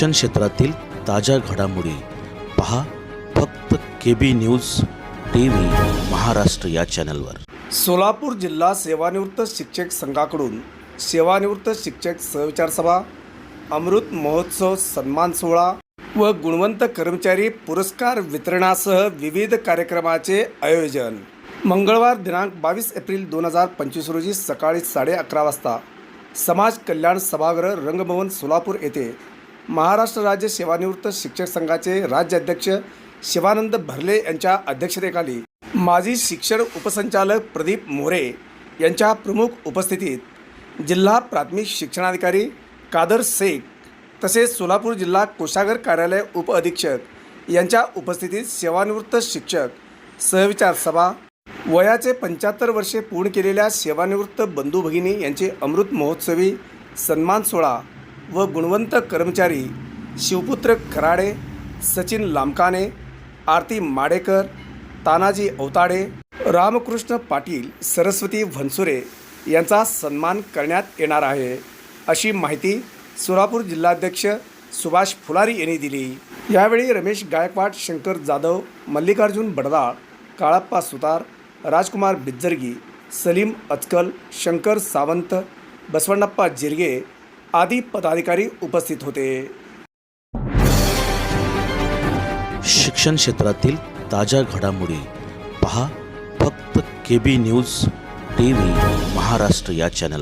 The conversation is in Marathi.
शिक्षण क्षेत्रातील ताज्या घडामोडी पहा फक्त K B news T V Maharashtra या चॅनलवर. सोलापूर जिल्हा सेवानिवृत्त शिक्षक संघाकडून सेवानिवृत्त शिक्षक सहविचार सभा अमृत महोत्सव सन्मान सोहळा व गुणवंत कर्मचारी पुरस्कार वितरणासह विविध कार्यक्रमाचे आयोजन. मंगळवार दिनांक बावीस एप्रिल दोन हजार पंचवीस रोजी सकाळी साडे अकरा वाजता समाज कल्याण सभागृह रंगभवन सोलापूर येथे महाराष्ट्र राज्य सेवानिवृत्त शिक्षक संघाचे राज्याध्यक्ष शिवानंद भरले यांच्या अध्यक्षतेखाली माजी शिक्षण उपसंचालक प्रदीप मोरे यांच्या प्रमुख उपस्थितीत जिल्हा प्राथमिक शिक्षणाधिकारी कादर शेख तसेच सोलापूर जिल्हा कोषागर कार्यालय उपअधीक्षक यांच्या उपस्थितीत सेवानिवृत्त शिक्षक सहविचार सभा वयाचे पंच्याहत्तर वर्षे पूर्ण केलेल्या सेवानिवृत्त बंधू भगिनी यांचे अमृत महोत्सवी सन्मान सोहळा व गुणवंत कर्मचारी शिवपुत्र खराडे सचिन लामकाने आरती माडेकर तानाजी अवताडे रामकृष्ण पाटील सरस्वती भन्सुरे यांचा सन्मान करण्यात येणार आहे. अशी माहिती सोलापूर जिल्हाध्यक्ष सुभाष फुलारी यांनी दिली. यावेळी रमेश गायकवाड शंकर जाधव मल्लिकार्जुन बडदाळ काळप्पा सुतार राजकुमार बिज्जरगी सलीम अचकल शंकर सावंत बसवण्णप्पा जिरगे आदी पदाधिकारी उपस्थित होते. शिक्षण क्षेत्रातील ताज्या घडामोडी पहा फक्त K B news T V Maharashtra या चॅनल